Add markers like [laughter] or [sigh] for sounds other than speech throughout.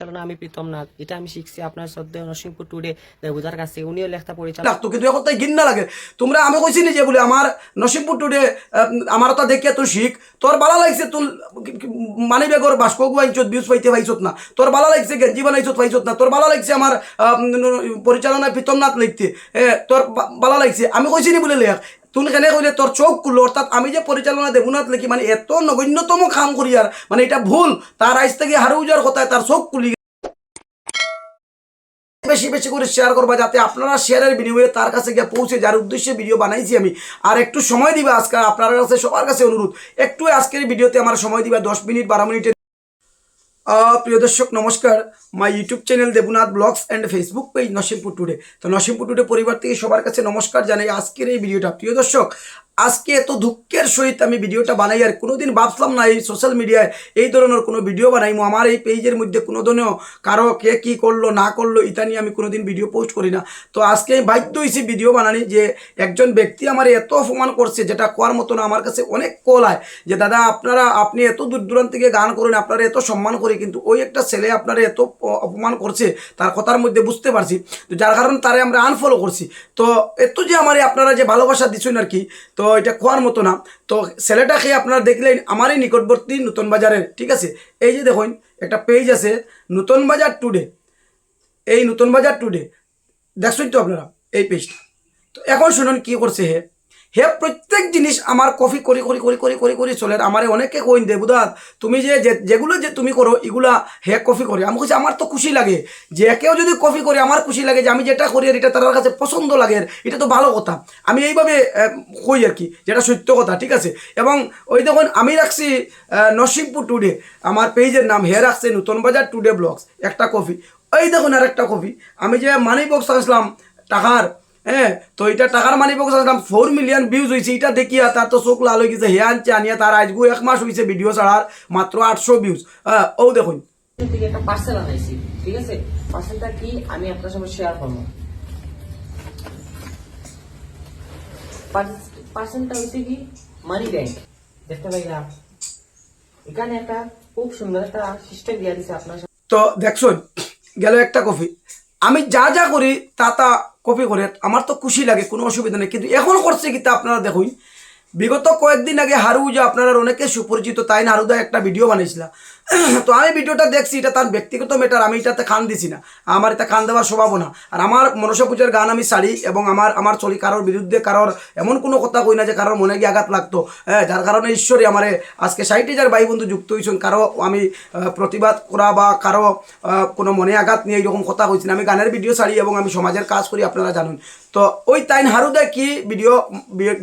পরিচালনা আমি প্রীতম নাথ। এটা আমি শিখছি আপনার শ্রদ্ধেয় নরসিংপুর টুডে দেবুদার কাছে। উনিও লেখতা পরিচালনা লাগতো কিন্তু এখন তাই ঘিন্না লাগে। তোমরা আমি কইছি যে বলে আমার নসিবপুর টুডে আমার তা দেখিয়া তুই শিখ। তোর বালা লাগছে তুই মানি বেগর বাস্ক গুয়াইছত বিউজ পাইতে পাইছত না। তোর বালা লাগছে গেঞ্জি বানাইছত পাইছত না। তোর বালা লাগছে আমার আহ, উম, নাথ লিখতে। তোর বালা লাগছে। আমি কইছি নি বলে লেখ। তুই কেনে কইলে তোর চোখ খুললো? অর্থাৎ আমি যে পরিচালনা দেবনাথ লিখি মানে এত নগণ্যতম কাম করি আর মানে এটা ভুল। তার আইস থেকে হারু যাওয়ার কথায় তার চোখ খুলি বেশি বেশি করে শেয়ার করবা যাতে আপনারা শেয়ারের বিনিময়ে তার কাছে গিয়ে পৌঁছে, যার উদ্দেশ্যে ভিডিও বানাইছি আমি। আর একটু সময় দিবা আজকে, আপনার কাছে, সবার কাছে অনুরোধ, একটু আজকের ভিডিওতে আমার সময় দিবা, দশ মিনিট, বারো মিনিটের প্রিয় দর্শক, নমস্কার। My YouTube channel Debnath blogs and Facebook page Nasimpur today তো নসিমপুর টুডে পরিবার থেকে সবার কাছে নমস্কার জানাই আজকের এই ভিডিওটা। প্রিয় দর্শক আজকে এত দুঃখের সহিত আমি ভিডিওটা বানাই আর কোনোদিন ভাবছিলাম না এই সোশ্যাল মিডিয়ায় এই ধরনের কোনো ভিডিও বানাইমো। আমার এই পেজের মধ্যে কোনো ধরনের কারও কে কী করল, না করল ইতা নিয়ে আমি কোনোদিন ভিডিও পোস্ট করি না। তো আজকে আমি বাধ্য হয়েছি ভিডিও বানানি যে একজন ব্যক্তি আমার এত অপমান করছে, যেটা কোয়ার মতো না আমার কাছে অনেক কল হয় যে, দাদা, আপনারা, আপনি এত দূর দূরান্ত থেকে গান করেন, আপনারা এত সম্মান করি কিন্তু ওই একটা ছেলে আপনারা এত অপমান করছে, তার কথার মধ্যে বুঝতে পারছি। তো যার কারণে তারে আমরা আনফলো করছি। তো এত যে আমার আপনারা যে ভালোবাসা দিচ্ছেন আর কি, তো এটা খোয়ার মতো না। তো ছেলেটাকে আপনারা দেখলেন আমারই নিকটবর্তী নতুন বাজারের, ঠিক আছে? এই যে দেখুন, একটা পেজ আছে, নতুন বাজার টুডে এই নতুন বাজার টুডে দেখছেন তো আপনারা? এই পেজটা তো এখন শুনুন কি করছে হে। হে প্রত্যেক জিনিস আমার কফি করি করি করি করি করি করি চলে। আমারে অনেকে কইন দেবুদাত তুমি যে যেগুলো যে তুমি করো, এগুলা হে কফি করে। আমি বলছি আমার তো খুশি লাগে যে কেউ যদি কফি করে, আমার খুশি লাগে যে আমি যেটা করি আর এটা তার কাছে পছন্দ লাগে এটা তো ভালো কথা। আমি এইভাবে কই আর কি, যেটা সত্য কথা, ঠিক আছে? এবং ওই দেখুন, আমি রাখছি নসিমপুর টুডে। আমার পেজের নাম হে রাখছে নতুন বাজার টুডে ব্লগস, একটা কফি। ওই দেখুন আর একটা কপি আমি যে মানি বক্স আসলাম, টাকার হ্যাঁ তো এটা টাকার মানি বক্স আসলাম ফোর মিলিয়ন ভিউজ হয়েছে এটা দেখিয়া তার তো চোখ লাল হয়ে গেছে হে আনছে আনিয়া তার আজগু এক মাস হয়েছে ভিডিও ছাড়ার মাত্র আটশো ভিউজ হ্যাঁ ও দেখুন। একটা পার্সেল আনাইছি ঠিক আছে? পার্সেলটা কি আমি আপনার সঙ্গে শেয়ার করব পার্সেলটা হচ্ছে কি মানি ব্যাংক দেখতে পাইলাম এখানে একটা খুব সুন্দর একটা সিস্টেম দিয়ে দিছে আপনার। তো দেখছুন গেল একটা কপি। আমি যা যা করি, তা তা কপি করে, আমার তো খুশি লাগে, কোনো অসুবিধা নেই। কিন্তু এখন করছে কি তা আপনারা দেখুন। বিগত কয়েকদিন আগে হারুজা আপনারা অনেকে সুপরিচিত, তাই না হারুদা একটা ভিডিও বানাইছিল [clears throat] তো আমি ভিডিওটা দেখছি, এটা তার ব্যক্তিগত ম্যাটার আমি এটাতে খান দিছি না। আমার এটা খান দেওয়ার স্বভাবও না। আর আমার মনসা পূজার গান আমি সারি এবং আমার আমার চলি কারোর বিরুদ্ধে কারোর এমন কোনো কথা কই না যে কারোর মনে গিয়ে আঘাত লাগতো। হ্যাঁ যার কারণে ঈশ্বরই আমার আজকে ষাট হাজার ভাই বন্ধু যুক্ত হয়েছেন কারও আমি প্রতিবাদ করা বা কারও কোনো মনে আঘাত নিয়ে এইরকম কথা কইছি না। আমি গানের ভিডিও ছাড়ি এবং আমি সমাজের কাজ করি, আপনারা জানুন। তো ওই তাইন হারুদা কি ভিডিও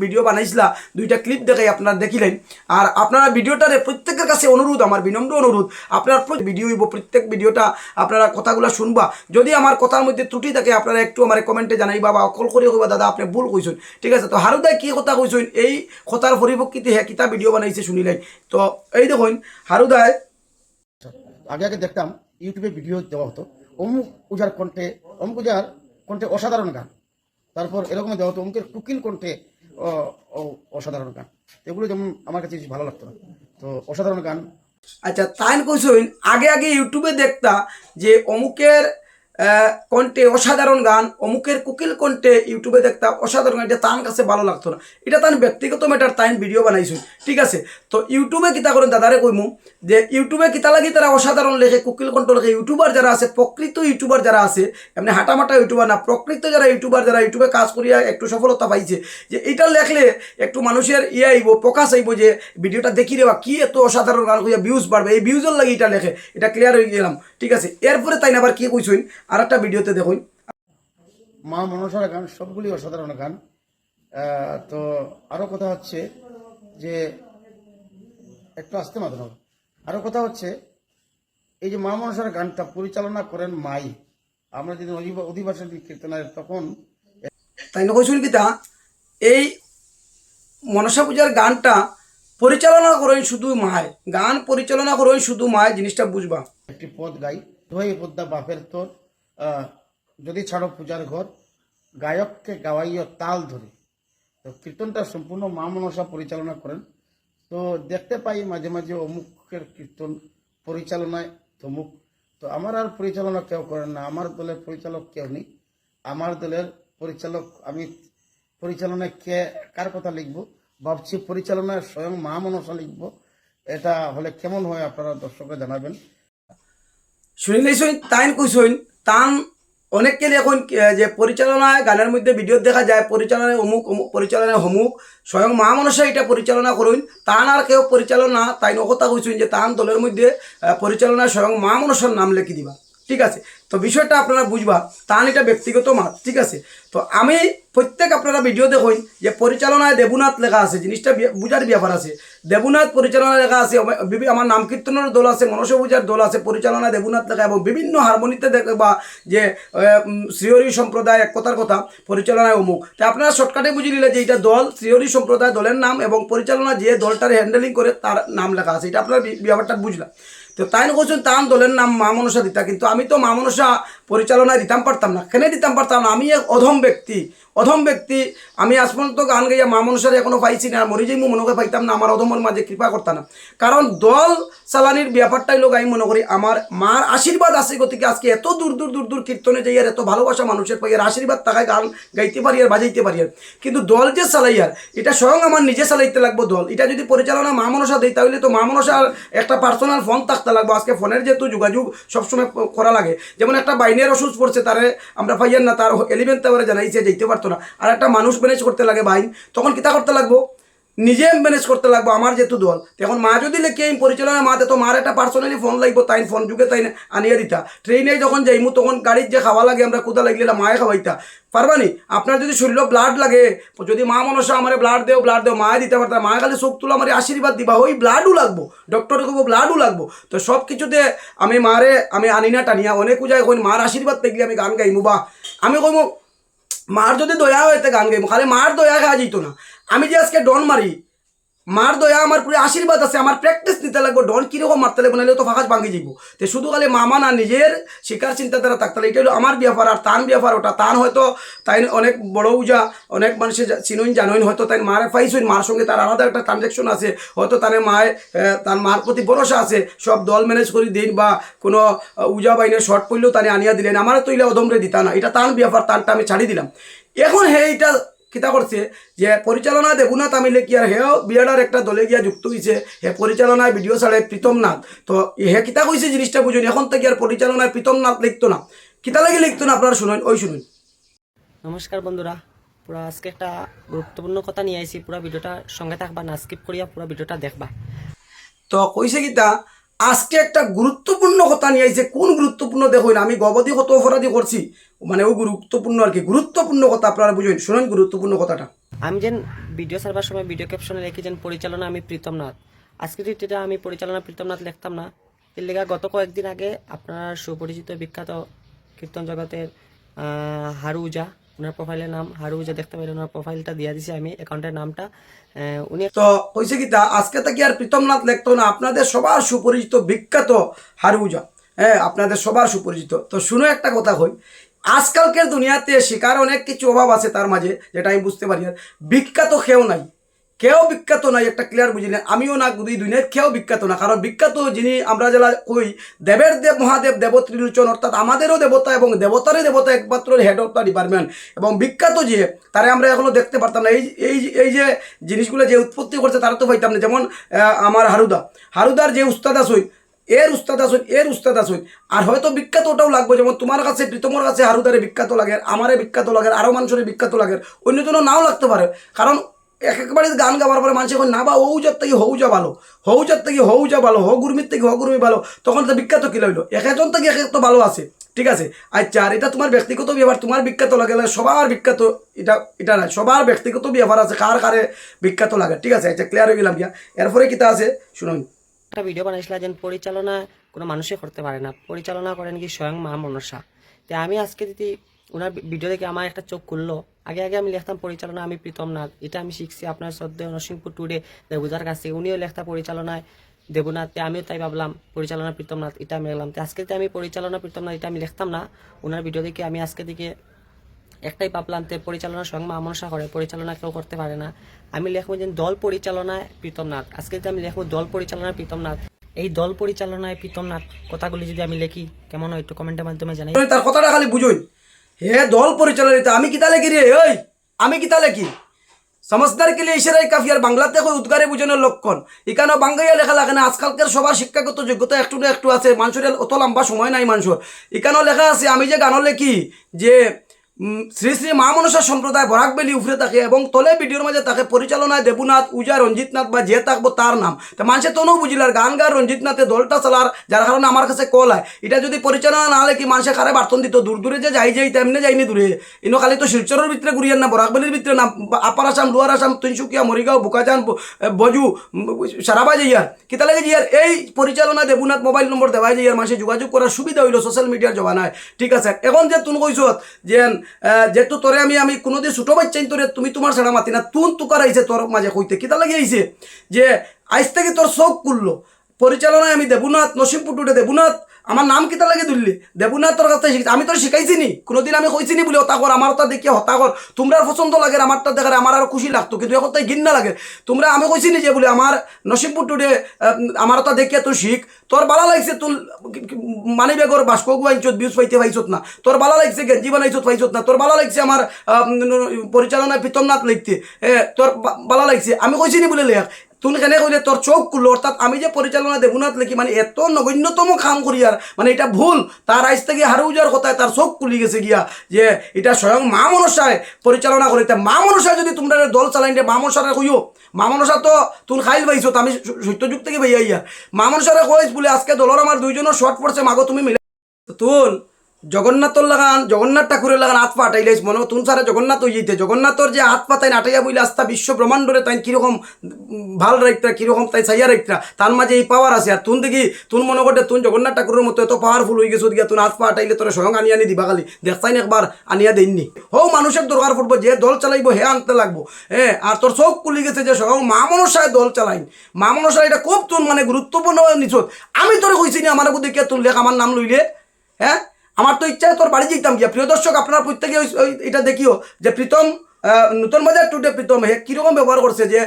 ভিডিও বানাইছিলা? দুইটা ক্লিপ দেখাই আপনারা দেখিলেন। আর আপনারা ভিডিওটারে প্রত্যেকের কাছে অনুরোধ, আমার বিনম্র অনুরোধ। আপনার ভিডিও প্রত্যেক ভিডিওটা আপনারা কথাগুলো শুনবা। যদি আমার কথার মধ্যে ত্রুটি থাকে, আপনারা একটু আমার কমেন্টে জানাইবা বা কল করে কইবা, দাদা, আপনি ভুল কইছেন। ঠিক আছে? তো হারুদাই কি কথা কইছেন? এই কথার পরিপ্রেক্ষিতে হ্যাঁ কিতা ভিডিও বানাইছে শুনিলেন তো এই দেখুন হারুদায় আগে আগে দেখতাম ইউটিউবে ভিডিও দেওয়া হতো। অমুক পূজার কণ্ঠে, অমুক পূজার কণ্ঠে অসাধারণ গান। তারপর এরকম দেওয়া হতো, অমুকের কুকিল কণ্ঠে অসাধারণ গান। এগুলো যেমন আমার কাছে ভালো লাগতো না। তো অসাধারণ গান আচ্ছা তাইন কইসইন আগে আগে ইউটিউবে দেখতা যে অমুকের কণ্ঠে অসাধারণ গান অমুকের কুকিল কণ্ঠে ইউটিউবে দেখতা অসাধারণ এটা তার কাছে ভালো লাগতো না। এটা তার ব্যক্তিগত ম্যাটার তাইন ভিডিও বানাইছুন ঠিক আছে? তো ইউটিউবে কিতা করেন, দাদারে কইমু যে ইউটিউবে কিতা লাগি তারা অসাধারণ লেখে, কুকিল কণ্ঠ লেখে। ইউটিউবার যারা আছে, প্রকৃত ইউটিউবার যারা আছে, এমনি হাঁটামাটা ইউটিউবার না, প্রকৃত যারা ইউটিউবার যারা ইউটিউবে কাজ করিয়া একটু সফলতা পাইছে, যে এটা লেখলে একটু মানুষের ইয়ে আইব, প্রকাশ আইব যে ভিডিওটা দেখি রে বা কি এত অসাধারণ গান কইয়া ভিউজ বাড়বে। এই ভিউজের লাগি এটা লেখে। এটা ক্লিয়ার হয়ে গেলাম। ঠিক আছে? এরপরে তাই না আবার কি কইছইন আর একটা ভিডিওতে দেখুন। মা মনসার গান সবগুলি অসাধারণ গান। তো আরও কথা হচ্ছে যে একটু আসতে মাত্র আরও কথা হচ্ছে এই যে মা মনসার গানটা পরিচালনা করেন মাই। আমরা যদি অধিবা- অধিবাসী কীর্তনের তখন তাই না কইছইন কিতা এই মনসা পূজার গানটা পরিচালনা করেন শুধু মায় গান পরিচালনা করেন শুধু মায় জিনিসটা বুঝবা। একটি পদ গাই। ধোয়ে পদ্মা বাপের তোর। যদি ছাড়ো পূজার ঘর, গায়ককে গাওয়াইও তাল ধরে। তো কীর্তনটা সম্পূর্ণ মা মনসা পরিচালনা করেন। তো দেখতে পাই মাঝে মাঝে অমুকের কীর্তন পরিচালনায় তমুক তো আমার আর পরিচালনা কেউ করেন না, আমার দলের পরিচালক কেউ নেই। আমার দলের পরিচালক আমি পরিচালনায় কে, কার কথা লিখব? ভাবছি পরিচালনায় স্বয়ং মা মনসা লিখব। এটা হলে কেমন হয় আপনারা দর্শকরা জানাবেন। শুনিলেইছই তাই কইছইন তান অনেককে এখন যে পরিচালনায় গানের মধ্যে ভিডিও দেখা যায়, পরিচালনায় অমুক অমুক, পরিচালনায় অমুক স্বয়ং মা মানুষে এটা পরিচালনা করুন, তান আর কেউ পরিচালনা, তাই নকতা কইছুন যে তান দলের মধ্যে পরিচালনায় স্বয়ং মা মানুষের নাম লিখি দিবা। ঠিক আছে? তো বিষয়টা আপনারা বুঝবা তান এটা ব্যক্তিগত মাত, ঠিক আছে? তো আমি প্রত্যেক আপনারা ভিডিও দেখুন যে পরিচালনায় দেবুনাথ লেখা আছে, জিনিসটা বুঝার ব্যাপার আছে। দেবুনাথ পরিচালনা লেখা আছে আমার নাম কীর্তনের দল আছে, মনসা পূজার দল আছে পরিচালনা দেবুনাথ লেখা এবং বিভিন্ন হারমোনিতে দেখবা যে শ্রীহরি সম্প্রদায় এক কথার কথা পরিচালনায় অমুক। তো আপনারা শর্টকাটে বুঝে নিলে যে এটা দল, শ্রীহরি সম্প্রদায় দলের নাম এবং পরিচালনা যে দলটার হ্যান্ডেলিং করে তার নাম লেখা আছে। এটা আপনার ব্যাপারটা বুঝলাম তো তাই করছেন তার দলের নাম মা মনসা দিতা, কিন্তু আমি তো মা মনসা পরিচালনায় দিতাম পারতাম না। কেন দিতাম পারতাম না? আমি এক অধম ব্যক্তি। অধম ব্যক্তি, আমি আজ পর্যন্ত গান গাইয়া মা মনসার এখনও পাইছি না মরে যাই মনে করে পাইতাম না, আমার অধমের মাঝে কৃপা করতাম না। কারণ দল চালানির ব্যাপারটাই লোক আমি মনে করি, আমার মার আশীর্বাদ আছে গতিকে আজকে এত দূর দূর দূর দূর কীর্তনে যাই আর এত ভালোবাসা মানুষের পাই আর আশীর্বাদ থাকায় গান গাইতে পারি আর বাজাইতে পারি আর। কিন্তু দল যে চালাই আর এটা স্বয়ং আমার নিজে চালাইতে লাগবো দল। এটা যদি পরিচালনা মা মনসা দেয়, তাহলে তো মা মনসার একটা পার্সোনাল ফোন থাকতে লাগবো। আজকে ফোনের যেহেতু যোগাযোগ সবসময় করা লাগে। যেমন একটা বাইনের অসুস্থ পড়ছে, তারে আমরা পাইয়ার না, তার এলিমেন্ট তারপরে জানাইছে যেতে পারতো না। আর একটা মানুষ ম্যানেজ করতে লাগে বাইন তখন কিতা করতে লাগবো? নিজে ম্যানেজ করতে লাগবো আমার যেহেতু দল। এখন মা যদি লেখি আমি পরিচালনা মাতে তো মার একটা পার্সোনালি ফোন লাগবো, তাই ফোন যুগে তাই আনিয়ে দিতা। ট্রেনে যখন যাইমু, তখন গাড়ির যে খাওয়া লাগে, আমরা কোথা লাগলে মায়ে খাওয়াইতা। পারবানি আপনার যদি শরীর ব্লাড লাগে, যদি মা মনসা আমার ব্লাড দেও ব্লাড দেও, মায়ে দিতে পারতাম মায়ে খালি চোখ তুলো আমার আশীর্বাদ দিবা, ওই ব্লাডও লাগবো। ডক্টরে কব ব্লাডও লাগবো। তো সব কিছুতে আমি মারে, আমি আনি না, টানিয়া। অনেক উজায় কই মার আশীর্বাদ দেখলে আমি গান গাইমু বা আমি কইমু মার যদি দয়া হইতে গান গাইব, খালি মার দয়া খাওয়া যেত না। আমি যে আজকে ডন মারি মার দয়া, আমার পুরো আশীর্বাদ আছে, আমার প্র্যাকটিস নিতে লাগবো। ডন কীরকম মারতে লাগবো, নাহলে তো ফাঁকাজ ভাঙি যাইব। তো শুধু খালি মামা না, নিজের শিকার চিন্তাধারা থাকতে এটা হলো আমার ব্যাপার, আর তান ব্যাপার, ওটা তান হয়তো তাই অনেক বড় উজা, অনেক মানুষে চিনুন জানুন, হয়তো তাই মার পাইছুন মার সঙ্গে তার আলাদা একটা ট্রানজ্যাকশন আছে, হয়তো তার মায়ের তার মার প্রতি ভরসা আছে, সব দল ম্যানেজ করে দিন বা কোনো উজা বাইনের শর্ট পড়লেও তানে আনিয়া দিলেন। আমার তো ইলে অদমরে দিতা না, এটা তান ব্যাপার তানটা আমি ছাড়ি দিলাম। এখন হে, এটা কিতা করছে যে পরিচালনা দেবুনাথ আমি লেখি আর হেও বিয়াডার একটা দলে গিয়া যুক্ত হয়েছে হে পরিচালনায় ভিডিও ছাড়ে প্রীতম নাথ। তো হে কিতা কইছে জিনিসটা বুঝুন এখন থেকে আর পরিচালনায় প্রীতম নাথ লিখতো না। কিতা লাগে লিখতো না আপনারা শুনুন ওই শুনুন। নমস্কার বন্ধুরা পুরা আজকে একটা গুরুত্বপূর্ণ কথা নিয়ে আইছি। পুরা ভিডিওটা সঙ্গে থাকবা না স্কিপ করিয়া পুরা ভিডিওটা দেখবা। তো কইছে কিতা আজকে একটা গুরুত্বপূর্ণ কথা নিয়ে আইছে। কোন গুরুত্বপূর্ণ দেখুন আমি গবদি কত অপরাধী করছি। মানে ও গুরুত্বপূর্ণ আর কি। গুরুত্বপূর্ণ কথা আপনারা বুঝুন। শুনুন গুরুত্বপূর্ণ কথাটা। আমি যেন ভিডিও ছাড়বার সময় ভিডিও ক্যাপশনে লিখি যেন পরিচালনা আমি প্রীতম নাথ। আজকে যদি আমি পরিচালনা প্রীতম নাথ লিখতাম না। এর লেগা গত কয়েকদিন আগে আপনার সুপরিচিত বিখ্যাত কীর্তন জগতের আহ, হারু উজা। ওনার প্রোফাইলের নাম হারু উজা দেখতে পাইলেন ওনার প্রোফাইলটা দিয়ে দিছি আমি অ্যাকাউন্টের নামটা। উনি তো কইছে কিতা আজকে থেকে আর প্রীতমনাথ লিখতো না, আপনাদের সবার সুপরিচিত বিখ্যাত হারুজা। হ্যাঁ আপনাদের সবার সুপরিচিত। তো শুনো একটা কথা কই, আজকালকের দুনিয়াতে শিকার অনেক কিছু অভাব আছে তার মাঝে, যেটা আমি বুঝতে পারি আর বিখ্যাত কেউ নাই। কেউ বিখ্যাত নাই, একটা ক্লিয়ার বুঝি না আমিও না বুঝি দুনিয়ার কেউ বিখ্যাত না। কারণ বিখ্যাত যিনি আমরা যারা কই দেবের দেব মহাদেব দেব ত্রিলোচন অর্থাৎ আমাদেরও দেবতা এবং দেবতারই দেবতা একমাত্র হেড অফ দ্য ডিপার্টমেন্ট এবং বিখ্যাত যে, তারা আমরা এখনও দেখতে পারতাম না। এই এই এই যে জিনিসগুলো যে উৎপত্তি করছে, তারা তো পাইতাম না। যেমন আমার হারুদা। হারুদার যে উস্তাদ আসই এর উস্তাদ আসুন এর উস্তাদ আসুন আর হয়তো বিখ্যাত ওটাও লাগবে। যেমন তোমার কাছে, প্রীতমর কাছে হারুদারে বিখ্যাত লাগে, আমারে বিখ্যাত লাগে, আরও মানুষের বিখ্যাত লাগে, অন্যজনও নাও লাগতে পারে। কারণ এক একবারে গান গাওয়ার পরে মানুষ এখন না বা হৌজার থেকে হৌজা ভালো হৌজার থেকে হৌজা ভালো হৌ গুরমির থেকে হগুরমি ভালো তখন তো বিখ্যাত কি লাগল এক একজন থেকে এক এক তো ভালো আছে, ঠিক আছে? আচ্ছা আর এটা তোমার ব্যক্তিগত ব্যাপার তোমার বিখ্যাত লাগে সবার বিখ্যাত এটা এটা না, সবার ব্যক্তিগত ব্যাপার আছে, কার কারে বিখ্যাত লাগে, ঠিক আছে? আচ্ছা ক্লিয়ার হয়ে গেলাম গিয়া এরপরে কিতা আছে? শুনুন। একটা ভিডিও বানাইছিল যেন পরিচালনা কোনো মানুষে করতে পারে না, পরিচালনা করেন কি স্বয়ং মা মনসা। তো আমি আজকে যদি ওনার ভিডিও দেখে আমার একটা চোখ খুললো। আগে আগে আমি লিখতাম পরিচালনা, আমি প্রীতম নাথ। এটা আমি শিখছি আপনার শ্রদ্ধেয় নরসিংপুর টুডে দেবুজার কাছে উনিও লেখতা পরিচালনায়, দেবনাথ তে। আমিও তাই ভাবলাম, পরিচালনা প্রীতম নাথ, এটা আমি লিখলাম। তো আজকে যদি আমি পরিচালনা প্রীতম নাথ, এটা আমি লিখতাম না। ওনার ভিডিও দেখে আমি আজকে দিকে একটাই ভাবলাম তে পরিচালনা সঙ্গে মনসা করে। পরিচালনা কেউ করতে পারে না। আমি লেখবো যে দল পরিচালনায় প্রীতম নাথ। আজকে যদি আমি লেখবো দল পরিচালনায় প্রীতম নাথ। এই দল পরিচালনায় প্রীতম নাথ কথাগুলি যদি আমি লিখি, কেমন হয় একটু কমেন্টের মাধ্যমে জানাই। তার কথাটা খালি বুঝুন। হে দল পরিচালিত, আমি কিতা লেখি রে? ওই আমি কিতা লেখি সমাজদার কে লিয়ে ইশারাই কাফি আর বাংলাতে হয় উদ্গারে বুঝানোর লক্ষণ। এখানে বাঙ্গাইয়া লেখা লাগে না, আজকালকার সবার শিক্ষাগত যোগ্যতা একটু না একটু আছে। মানুষের অত লম্বা সময় নাই মানুষের এখানেও লেখা আছে, আমি যে গানও লেখি যে শ্রী শ্রী মা মনসা সম্প্রদায় বরাক বেলি উফরে থাকে এবং তলে ভিডিওর মাঝে তাকে পরিচালনায় দেবুনাথ, উজা, রঞ্জিত নাথ বা যে থাকব তার নাম। তা মানুষের তো বুঝিল আর গান গার রঞ্জিত নাথে, দলটা চালার, যার কারণে আমার কাছে কল হয় এটা যদি পরিচালনা না হলে কি মানুষের কারে বার্তন দিত? দূর দূরে যে যাই যাই, তেমনি যাইনি দূরে। ইনো খালি তো শিলচরের ভিতরে ঘুরিয়ান না বরাকবেলির ভিতরে না আপার আসাম, লোয়ার আসাম, তিনসুকিয়া, মরিগাঁও, বুকাজান বজু সারাবা যাইয়ার। কিতা লাগে যাইয়ার? এই পরিচালনা দেবুনাথ মোবাইল নম্বর দেওয়াই যাইয়ার। মানুষের যোগাযোগ করার সুবিধা হইল সোশ্যাল মিডিয়ার জমানায়। ঠিক আছে? এখন যে তুমি কইছ যে যেহেতু তোরে আমি আমি কোনোদিন ছোটো বাচ্চাই তোরে তুমি তোমার ছাড়া মাতি না। তুন তুকার আইছে তোর মাঝে কইতে। কিতা লাগে আইছে? যে আইস থেকে তোর শোক করল পরিচালনায় আমি দেবুনাথ নসিমপুটুটে দেবুনাথ আমার নাম কিতা লাগে ধরলি দেবুনাথ তোর কাছে শিখছি আমি তোর শিখাইছি নি কোনোদিন আমি কইছি নি বলে হতা কর আমার তা দেখে হতা কর তোমরা পছন্দ লাগে আমারটা দেখার আমার আর খুশি লাগতো। কিন্তু এখন তাই ঘিন্না লাগে তোমরা আমি কইছি নি যে বলে আমার নসিমপুটুটে আমার তা দেখে তুই শিখ তোর ভালো লাগছে তুই মানি বেগর বাস্ক বিউজ পাইতে পাইছত না তোর ভালো লাগছে গেঞ্জি বানাইছত পাইছত না তোর ভালো লাগছে আমার পরিচালনায় প্রীতমনাথ লিখতে তোর বা- ভালো লাগছে। আমি কইছি নি বলে লেখ তুই কেনে কইলে তোর চোখ খুললো অর্থাৎ আমি যে পরিচালনা দেবুনাথ লিখি মানে এত নগণ্যতম কাম করি আর মানে এটা ভুল। তার আইস থেকে হারু যাওয়ার কথায় তার চোখ খুলি গেছে গিয়া, যে এটা স্বয়ং মা মনসায় পরিচালনা করিতে। মা মনসায় যদি তোমরা দল চালাই মা মনসারে কইও, মা মনসা তো তুন খাইল পাইছো আমি সত্যযুগ থেকে ভাইয়া ইয়া? মা মনসারে কইস বলে, আজকে দলের আমার দুইজনের শর্ট পড়ছে, মাগো তুমি মিলে তুন জগন্নাথর লাগান, জগন্নাথ ঠাকুরের লাগান হাত পা আটাইলাইস মনে তুন সারা জগন্নাথ যেতে জগন্নাথর যে হাত পা তাই আটাইয়া বইলে আস্তা বিশ্ব ব্রহ্মাণ্ডরে তাই কীরকম ভালো রাখতা কীরকম তাই চাইয়া রাখতা তার মাঝে এই পাওয়ার আছে। আর তুন দেখি, তুন মনে করতে তুন জগন্নাথ ঠাকুরের মতো এত পাওয়ারফুল হয়ে গেছো গিয়া তুন হাত পা আটাইলে তোরা স্বয়ং আনি আনি দিবা খালি। দেখতাই না একবার, আনিয়া দেননি হো মানুষের দরকার পড়ব, যে দল চালাইবো হে আনতে লাগবো। হ্যাঁ আর তোর চোখ খুলি গেছে যে স্বয়ং মা মনসায় দল চালাইন। মা মনসায় এটা খুব তুন মানে গুরুত্বপূর্ণ নিছত আমি তোর কইছি নি, আমার দেখিয়া তুন লেখ আমার নাম লইলে? হ্যাঁ? আমার তো ইচ্ছা তোর বাড়ি যেতাম গিয়া। প্রিয় দর্শক, আপনার প্রত্যেকে এটা দেখিও যে প্রীতম নতুন বাজার টুডে প্রীতম, হে কীরকম ব্যবহার করছে যে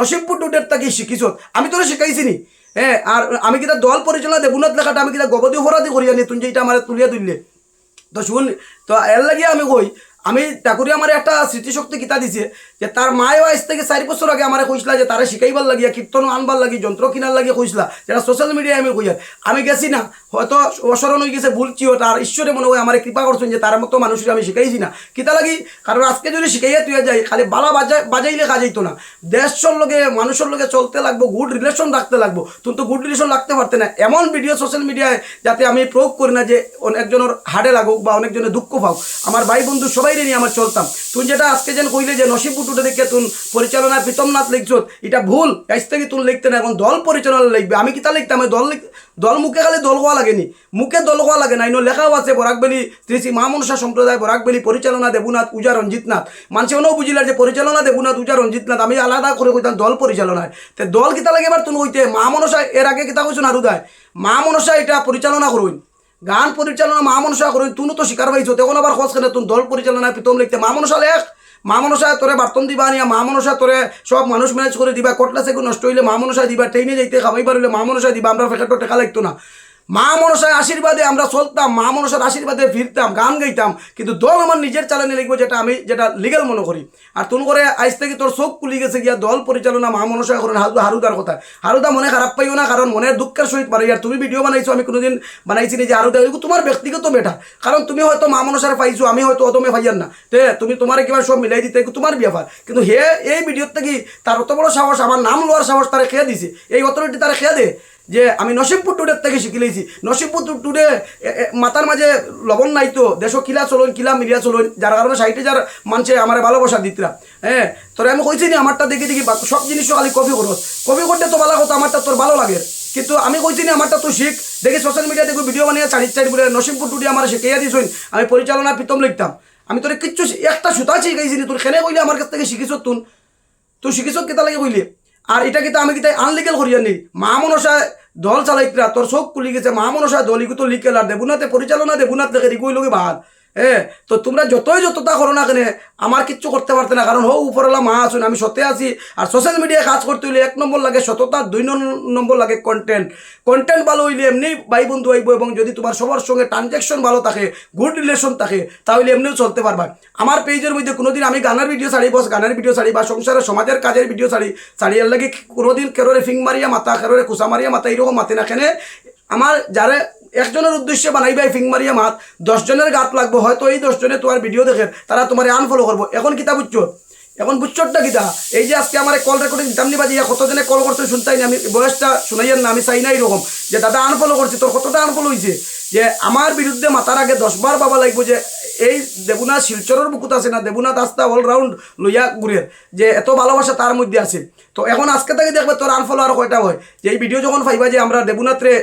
নসিমপুর টুডের তাকে শিখিছ আমি তোরা শিখাইছি নি হ্যাঁ আর আমি কিন্তু দল পরিচালনা দেবুনাথ লেখাটা আমি কিতা গবদি হরাদি করিয়া নি? যে যেটা আমার তুলিয়া তুললে তো শুন, তো এর লাগিয়ে আমি কই আমি ঠাকুরে আমার একটা স্মৃতিশক্তি কিতা দিছে যে তার মায়ও আজ থেকে চারি বছর আগে আমার কইসলা যে তারা শিখাইবার লাগিয়া, কীর্তন আনবার লাগি যন্ত্র কিনার লাগিয়ে কইসলা যেটা সোশ্যাল মিডিয়ায় আমি কইয়া আমি গেছি না, হয়তো অসরণ হয়ে গেছে, ভুল ভুলছিও তার ঈশ্বরে মনে হয় আমার কৃপা করছেন যে তার মতো মানুষের আমি শিখাইছি না। কিতা লাগি কারণ আজকে যদি শিখাইয়া তুই যাই খালি বালা বাজাই বাজাইলে কাজাইতো না। দেশের লোকে মানুষের লোকে চলতে লাগবো গুড রিলেশন রাখতে লাগবো। তুমি তো গুড রিলেশন রাখতে পারতে না এমন ভিডিও সোশ্যাল মিডিয়ায় যাতে আমি প্রয়োগ করি না যে অনেকজনের হাড়ে লাগুক বা অনেকজনের দুঃখ পাও আমার ভাই বন্ধু সবাই নিয়ে আমার চলতাম। তুই যেটা আজকে যেন কইলে যে নসিবপুর টুটে দেখে তুই পরিচালনায় প্রীতমনাথ লিখছ, এটা ভুল। আজ থেকে তুই লিখতে না, এখন দল পরিচালনা লিখবে। আমি কিতা লিখতাম? আমি দল দল মুখে খালি দল হওয়া লাগেনি। মুখে দল হওয়া লাগে না। ইনো লেখাও আছে বরাকবেলি শ্রী শ্রী মা মনসা সম্প্রদায় বরাকবেলি পরিচালনা দেবুনাথ, উজা রঞ্জিতনাথ মানুষ অনেও বুঝিলা যে পরিচালনা দেবুনাথ, উজা রঞ্জিতনাথ আমি আলাদা করে কইতাম দল পরিচালনায়। তে দল কিতা লাগে এবার তুমি কইতে? মা মনসা এর আগে কিতা কইছো নারুদায়? মা মনসা এটা পরিচালনা করুন। গান পরিচালনা মা মনসা করুন তুমি তো শিকার পাইছো তখন আবার খোঁজ কেন তুমি দল পরিচালনা প্রীতম লিখতে। মা মনসা লেখ, মা মনসা তোরে বার্তন দিবা নিয়া, মা মনসা তোরে সব মানুষ ম্যানেজ করে দিবা, কটলা সেগুলো নষ্ট হইলে মা মনসা দিবা ট্রেনে যাইতে খাবাইবার হইলে মা মনসা দিবা, আমরা ফেকাটো টেকা লাগতো না। মা মনসার আশীর্বাদে আমরা চলতাম, মা মনসার আশীর্বাদে ফিরতাম, গান গাইতাম, কিন্তু দল আমার নিজের চালানে লিখব যেটা আমি, যেটা লিগেল মনে করি। আর তুন করে আজ থেকে তোর চোখ খুলি গেছে গিয়া দল পরিচালনা মা মনসা করেন হারু হারুদার কথা। হারুদা মনে খারাপ পাইও না, কারণ মনের দুঃখের সহিত পারে। আর তুমি ভিডিও বানাইছো, আমি কোনোদিন বানাইছি যে হারুদা তোমার ব্যক্তিগত বেটা কারণ তুমি হয়তো মা মনসার পাইছো, আমি হয়তো অদমে পাইয়ার না। তে, তুমি তোমার কিবা সব মিলাই দিতে তোমার ব্যাপার কিন্তু হে, এই ভিডিওর থেকে তার অত বড় সাহস, আমার নাম লোয়ার সাহস তারা খেয়ে দিছে? এই অথরিটি তারা খেয়ে দে? যে আমি নসিবপুর টুডের থেকে শিখি লইছি নসিবপুর টু- টুডে মাথার মাঝে লবণ নাই তো। দেশ কিলা চলুন, কিলা মিলিয়া চলুন। যার কারণে সাইটে যার মানুষে আমার ভালোবাসা দিতরা। হ্যাঁ? তোর আমি কইছি নি, আমারটা দেখি দেখি সব জিনিসও খালি কপি করো। কপি করতে তো ভালো কথা, আমারটা তোর ভালো লাগে। কিন্তু আমি কইছি নি, আমারটা তো শিখ। দেখি সোশ্যাল মিডিয়া দেখি ভিডিও বানিয়ে চারি চারি বলে নসিবপুর টুডি আমার শিখাইয়া দিছুন। আমি পরিচালনা প্রীতম লিখতাম। আমি তোর কিচ্ছু একটা সুতা শিখাইছি নি। তোর খেলে কইলে আমার কাছ থেকে শিখিছ তুন? তুই শিখিছ কেতা লাগে কইলি? আর এটা কিন্তু আমি কিন্তু আনলিগেল করিয়া নি মা মনসায় দল চালাইতরা তোর চোখ খুলি গেছে। মা মনসায় দল লিগেল তো লিখেল আর দেবুনাথে পরিচালনা দেবুনাথ লেখে রিগুই লোক ভালো হ্যাঁ তো তোমরা যতই যতটা করো না কেন, আমার কিচ্ছু করতে পারতে না। কারণ হো উপরওয়ালা মা আসুন আমি সতে আছি। আর সোশ্যাল মিডিয়ায় কাজ করতে হইলে এক নম্বর লাগে সততা, দুই নম- নম্বর লাগে কন্টেন্ট কন্টেন্ট ভালো হইলে এমনি ভাই বন্ধু আইব এবং যদি তোমার সবার সঙ্গে ট্রানজ্যাকশন ভালো থাকে গুড রিলেশন থাকে, তাহলে এমনিও চলতে পারবা। আমার পেজের মধ্যে কোনোদিন আমি গানের ভিডিও ছাড়ি বস গানের ভিডিও ছাড়ি বা সংসারের সমাজের কাজের ভিডিও ছাড়ি ছাড়ি, এর লাগে কোনোদিন কেরোরে ফিং মারিয়া মাথা, কেরোরে কুসা মারিয়া মাথা, এরকম মাতে না কেনে, আমার যারা একজনের উদ্দেশ্যে বানাইবাই ফিং মারিয়া মাত, দশজনের গাত লাগবো, হয়তো এই দশজনে তোমার ভিডিও দেখে তারা তোমার আনফলো করব। এখন কিতা বুঝছ? এখন বুঝছোটা কিতা? এই যে আজকে আমার কল রেকর্ডিং দিতাম নি বাজি কতজনে কল করতে শুনতাই না, আমি বয়সটা শুনাইয়েন না, আমি চাই না এরকম। যে দাদা আনফলো করছি, তোর কতটা আনফলো হয়েছে যে আমার বিরুদ্ধে মাতার আগে দশবার বাবা লাগবো যে, এই দেবুনাথ শিলচরের বুকুত আছে না দেবুনাথ আস্তা অলরাউন্ড লইয়া গুড়ের যে এত ভালোবাসা তার মধ্যে আছে। তো এখন আজকে থেকে দেখবে তোর আনফলো আর কয়টা হয়? যে এই ভিডিও যখন পাইবা যে আমরা দেবুনাথরে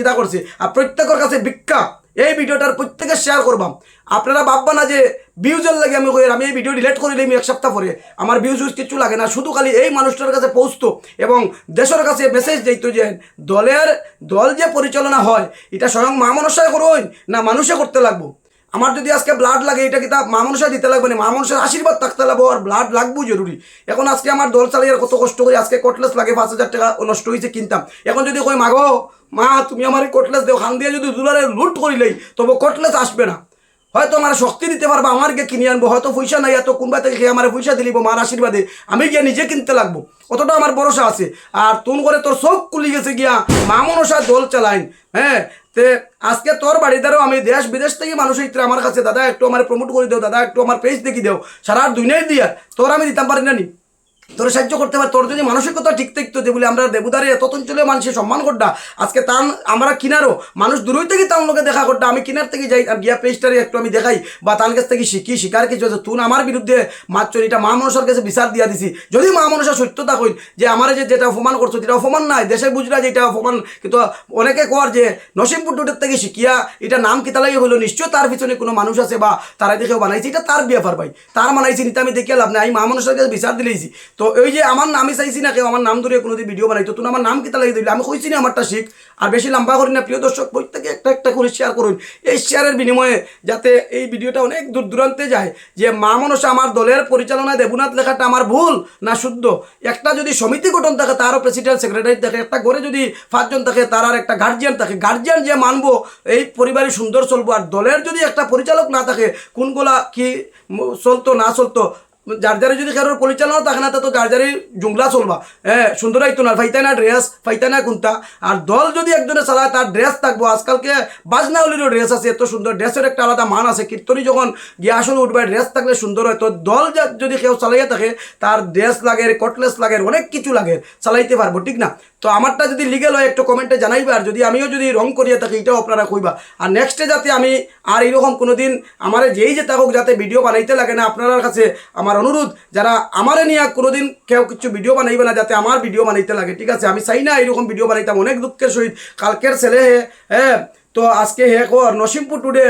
কিতা করছি? আর প্রত্যেকের কাছে ভিক্ষা। এই ভিডিওটার প্রত্যেকে শেয়ার করবাম। আপনারা ভাববা না যে ভিউজের লাগে আমি কই, আমি এই ভিডিও ডিলেট করে আমি এক সপ্তাহ পরে। আমার ভিউজ উজ কিছু লাগে না, শুধু খালি এই মানুষটার কাছে পৌঁছতো এবং দেশের কাছে মেসেজ দিত যে দলের দল যে পরিচালনা হয়, এটা স্বয়ং মা মনসায় করুন না মানুষে করতে লাগবো। আমার যদি আজকে ব্লাড লাগে, এটা মা মানুষের দিতে লাগবে না? মানুষের আশীর্বাদ থাকতে লাগবো আর ব্লাড লাগবো জরুরি। এখন আজকে আমার দল চালিয়ে কত কষ্ট করে আজকে কটলেস লাগে, পাঁচ হাজার টাকা নষ্ট হয়েছে কিনতাম। এখন যদি কই, মাগো, মা, তুমি আমার কটলেস দেও খান দিয়ে যদি দুলারে লুট করিলেই তবে কটলেস আসবে না। হয়তো আমার শক্তি দিতে পারব, আমার গিয়ে কিনে আনব, হয়তো পয়সা নাই, এত কোনবা থেকে আমার পয়সা দিলিব মার আশীর্বাদে, আমি গিয়ে নিজে কিনতে লাগবো। অতটা আমার ভরসা আছে। আর তুন করে তোর চোখ কুলি গেছে গিয়া, মা মনসা দল চালাইন হ্যাঁ? তে আজকে তোর বাড়িদারও আমি দেশ বিদেশ থেকে মানুষ ইত্রা আমার কাছে, দাদা, একটু আমার প্রমোট করে দেও, দাদা, একটু আমার পেজ দেখি দেও, সারা দুনিয়ায় দিয়া তোর আমি দিতাম পারি না নি? তোর সাহায্য করতে পারে তোর যদি মানসিকতা ঠিক থাকতো যে বলে আমরা দেবুদারে এত অঞ্চলে মানুষের সম্মান করডা, আজকে তান আমরা কিনারও, মানুষ দূরই থেকে তার লোকে দেখা করডা, আমি কিনার থেকে যাই, আর গিয়া পেজটারে একটু আমি দেখাই, বা তার কাছ থেকে শিখি, শিকার কিছু আছে, তুন আমার বিরুদ্ধে মারচর এটা মা মনসার কাছে বিচার দিয়া দিছি। যদি মা মনসা সত্যতা কইল, যে আমার যে যেটা অপমান করছ, যেটা অপমান নাই, দেশে বুঝলা যে এটা অপমান, কিন্তু অনেকে কর যে নসিমপুর টুটের থেকে শিখিয়া, এটা নাম কিতা লাগে হইল নিশ্চয় তার পিছনে কোনো মানুষ আছে বা তারা দেখেও বানাইছে, এটা তার ব্যাপার ভাই, তার বানাইছি নিতে আমি দেখিয়ে লাভ নাই, আমি মা মানুষের কাছে বিচার দিলেইছি। তো ওই যে আমার নামই চাইছি না, কেউ আমার নাম ধরে কোনোদিন ভিডিও বানাইতো। তুমি আমার নাম কিতা লাগে দিলে? আমি কইছি না আমারটা শিখ। আর বেশি লম্বা করি না। প্রিয় দর্শক, প্রত্যেকে একটা একটা করে শেয়ার করুন। এই শেয়ারের বিনিময়ে যাতে এই ভিডিওটা অনেক দূর দূরান্তে যায়, যে মা মনসা আমার দলের পরিচালনায় দেবুনাথ লেখাটা আমার ভুল না শুদ্ধ? একটা যদি সমিতি গঠন থাকে, তারও প্রেসিডেন্ট সেক্রেটারি থাকে। একটা ঘরে যদি পাঁচজন থাকে, তার আর একটা গার্জিয়ান থাকে। গার্জিয়ান যে মানবো, এই পরিবারে সুন্দর চলবো। আর দলের যদি একটা পরিচালক না থাকে, কোনগুলা কি চলতো, না চলতো যার যদি কারোর পরিচালনা থাকে না, তো যার যারে জুংলা চলবা। হ্যাঁ সুন্দর আইতো না ফাইতা না ড্রেস ফাইতা না কোনটা আর দল যদি একজনে চালায়, তার ড্রেস থাকব। আজকালকে বাজনা হলিরও ড্রেস আছে, এত সুন্দর। ড্রেসের একটা আলাদা মান আছে। কীর্তনী যখন গিয়ে আসলে উঠবে, ড্রেস থাকলে সুন্দর হয়। তো দল যদি কেউ চালাইয়া থাকে, তার ড্রেস লাগে, কটলেস লাগে, অনেক কিছু লাগে, চালাইতে পারব, ঠিক না? তো আমারটা যদি লিগেল হয়, একটু কমেন্টে জানাইবা। আর যদি আমিও যদি রং করিয়া থাকি, এটাও আপনারা কইবা। আর নেক্সটে যাতে আমি আর এইরকম কোনো দিন আমার যেই যে থাকুক, যাতে ভিডিও বানাইতে লাগে না আপনার কাছে আমার অনুরোধ, যারা আমারে নিয়ে কোনোদিন কেউ কিছু ভিডিও বানাইবে না, যাতে আমার ভিডিও বানাইতে লাগে, ঠিক আছে? আমি চাই না এরকম ভিডিও বানাইতাম অনেক দুঃখের সহিত। কালকের ছেলে হে হ্যাঁ তো আজকে হে কর নসিমপুর টুডে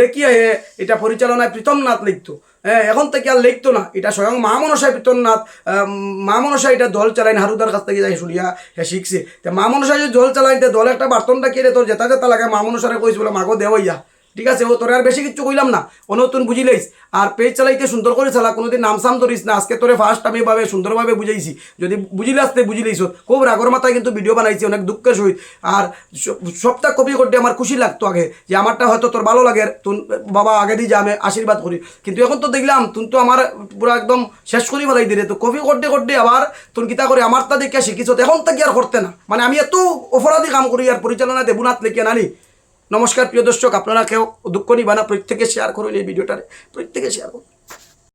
দেখিয়ে হে, এটা পরিচালনায় প্রীতম নাথ লিখতো। হ্যাঁ এখন থেকে আর লিখতো না, এটা স্বয়ং মা মনসাই প্রীতমনাথ মা মনসা এটা দল চালাইন, হারুদার কাছ থেকে যাই শুনিয়া হে শিখছে। তে মা মনসা যদি দল চালাইন দল একটা বার্তনটা কেড়ে তোর? যেটা যেটা লাগে মা মনসারে কইস বলে, মাগো দেওয়াইয়া ঠিক আছে, ও তোরে আর বেশি কিছু কইলাম না। অনতুন বুঝিলেইস আর পেজ চালাইতে সুন্দর করে চালা, কোনোদিন নাম সাম ধরিস না। আজকে তোরে ফার্স্ট আমি ভাবে সুন্দরভাবে বুঝাইছি। যদি বুঝিলে আসতে বুঝিলেইস খুব রাগর মাথায় কিন্তু ভিডিও বানাইছি, অনেক দুঃখের সহিত। আর সবটা কপি করতে আমার খুশি লাগতো আগে, যে আমারটা হয়তো তোর ভালো লাগে, তুন, বাবা আগে দিয়ে যা, আমি আশীর্বাদ করি। কিন্তু এখন তো দেখলাম তুই তো আমার পুরো একদম শেষ করি ফেলাই দিলে। তো কপি করতে করতে আবার তুন কিতা করে, আমারটা দেখিয়া শিখিছ এখন থেকে আর করতে না। মানে আমি এত অপরাধী কাম করি, আর পরিচালনা দেবুনাথ লিখে নানি নমস্কার, প্রিয় দর্শক, আপনারা কেউ দুঃখ নিবানা প্রত্যেকে শেয়ার করুন এই ভিডিওটারে প্রত্যেকে শেয়ার করুন।